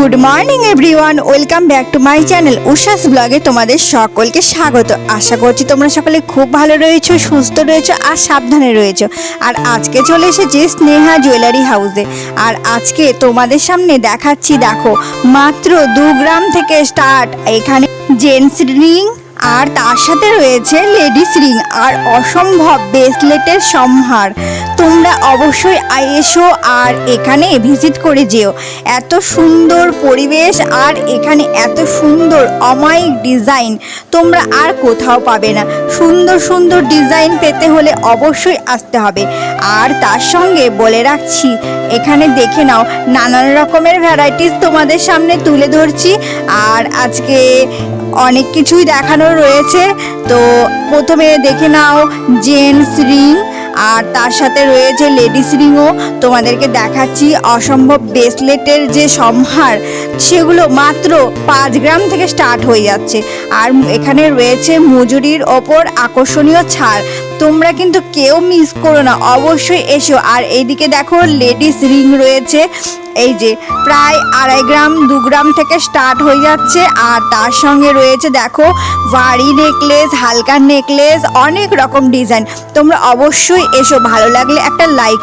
Good morning everyone welcome back to my channel Ushas ব্লগে তোমাদের সকলকে স্বাগত। আশা করছি তোমরা সকলে খুব ভালো রয়েছো, সুস্থ রয়েছো আর সাবধানে রয়েছো। আর আজকে চলে এসেছি স্নেহা জুয়েলারি হাউসে আর আজকে তোমাদের সামনে দেখাচ্ছি, দেখো, মাত্র দু গ্রাম থেকে স্টার্ট এখানে জেন্টস রিং আর তার সাথে রয়েছে লেডিস রিং আর অসম্ভব ব্রেসলেটের সম্ভার। তোমরা অবশ্যই এসো আর এখানে ভিজিট করে যেও। এত সুন্দর পরিবেশ আর এখানে এত সুন্দর অমায়িক ডিজাইন তোমরা আর কোথাও পাবে না। সুন্দর সুন্দর ডিজাইন পেতে হলে অবশ্যই আসতে হবে। আর তার সঙ্গে বলে রাখছি, এখানে দেখে নাও, নানান রকমের ভ্যারাইটিস তোমাদের সামনে তুলে ধরছি। আর আজকে অনেক কিছুই দেখানো রয়েছে। তো প্রথমে দেখে নাও, জেন্টস রিং। আর তার সাথে রয়েছে লেডিস রিংও তোমাদেরকে দেখাচ্ছি অসম্ভব ব্রেসলেটের যে সম্ভার, সেগুলো মাত্র পাঁচ গ্রাম থেকে স্টার্ট হয়ে যাচ্ছে। আর এখানে রয়েছে মজুরির ওপর আকর্ষণীয় ছাড়। তোমরা কিন্তু কেউ মিস করো না, অবশ্যই এসো। আর এইদিকে দেখো লেডিস রিং রয়েছে। এই যে প্রায় আড়াই গ্রাম, দু গ্রাম থেকে স্টার্ট হয়ে যাচ্ছে। আর তার সঙ্গে রয়েছে, দেখো ভারী নেকলেস হালকা নেকলেস অনেক রকম ডিজাইন তোমরা অবশ্যই এসো, ভালো লাগলে একটা লাইক